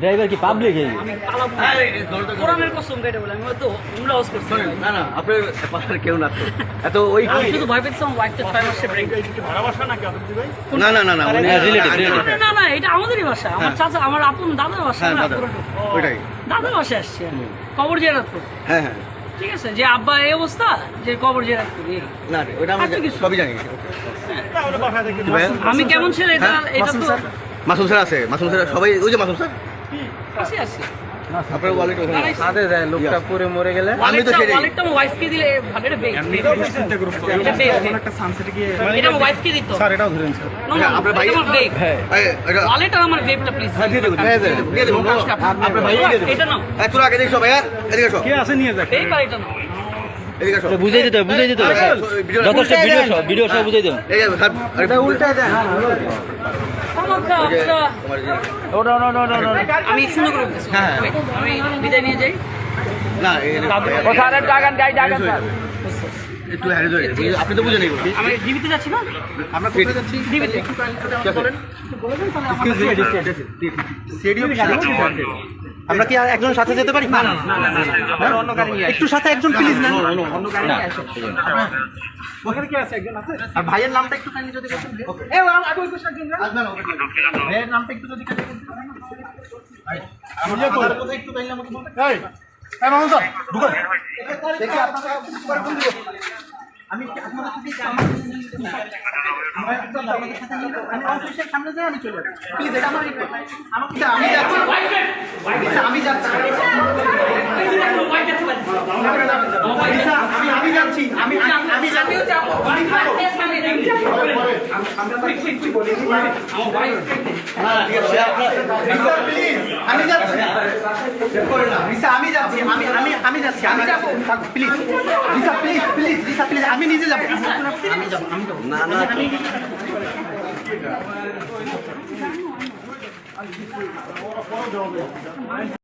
Driver কি public এই? পাশে কেউ না তো। এত ওই শুধু ভয় ভাই না না না হ্যাঁ, না না না এটা আমাদেরই বাসা আমার হ্যাঁ। চাচা আমার আপন দাদার বাসা হ্যাঁ, ওইটাই। দাদার বাসা আসছে কবর জিয়ারত হ্যাঁ হ্যাঁ। ঠিক আছে যে আব্বা এই অবস্থা যে কবর জিয়ারত না আমি সবই জানি। আমি কেমন ছেলে? এটা হ্যাঁ, এটা তো মাসুম স্যার আছে মাসুম স্যার সবাই ওই যে মাসুম স্যার। আছে আছে। আপনার ওয়ালেট ওখানে সাথে যায় লোকটা পুরে মরে গেলে। আমি তো সেটাই। ওয়ালেটটা ওয়াইফকে দিলে ভালো এটা বেগ এটা বেগ এটা ওয়াইফকে দিত। স্যার এটাও ধরেন স্যার। না আপনার ভাই- আমার বেগ এটা ওয়ালেট আর আমার বেগটা প্লিজ হ্যাঁ, দিয়ে দেবো দিয়ে দেবো। আপনার ভাই দিয়ে দেবো। এটা নাও। এই, তোরা আগে দেখি সবাই হ্যাঁ এদিকে এসো। বেগ আর এটা নাও এদিকে এসো বুঝাই দিতে হবে বুঝাই দিতে হবে। হ্যাঁ, যথেষ্ট ভিডিও সহ ভিডিও সহ বুঝাই দেবেন এই যে, স্যার, এটা উল্টা দেন আমাকে আপনারা আমি সুন্দর করে হ্যাঁ, হ্যাঁ। আমি বিদায় নিয়ে যাই। না এই- একটু হ্যারি ধরে আপনি তো বুঝে নেই আমি ডিবিতে যাচ্ছি না? আমরা কোথায় যাচ্ছি? ডিবিতে। বলেন। আমরা কি একজন সাথে যেতে পারি না একটু সাথে একজন প্লিজ আছে আর ভাইয়ের নামটা একটু যদি না? ভাইয়ের নামটা একটু যদি? আমি আপনাদের সাথে। আমি অফিসের সামনে যাই আমি চলে যাব প্লিজ এটা আমার request। আমাকে আমি আচ্ছা, আমি যাচ্ছি আমি আমি যাচ্ছি আমি আমি- আমি যাচ্ছি আমি যাচ্ছি আমি যাচ্ছি আমি আমি আমি যাচ্ছি আমি যাব। Please Risa please please Risa please আমি নিজে যাব। আমি যাব আমি যাব না না। Aí, fora o drone.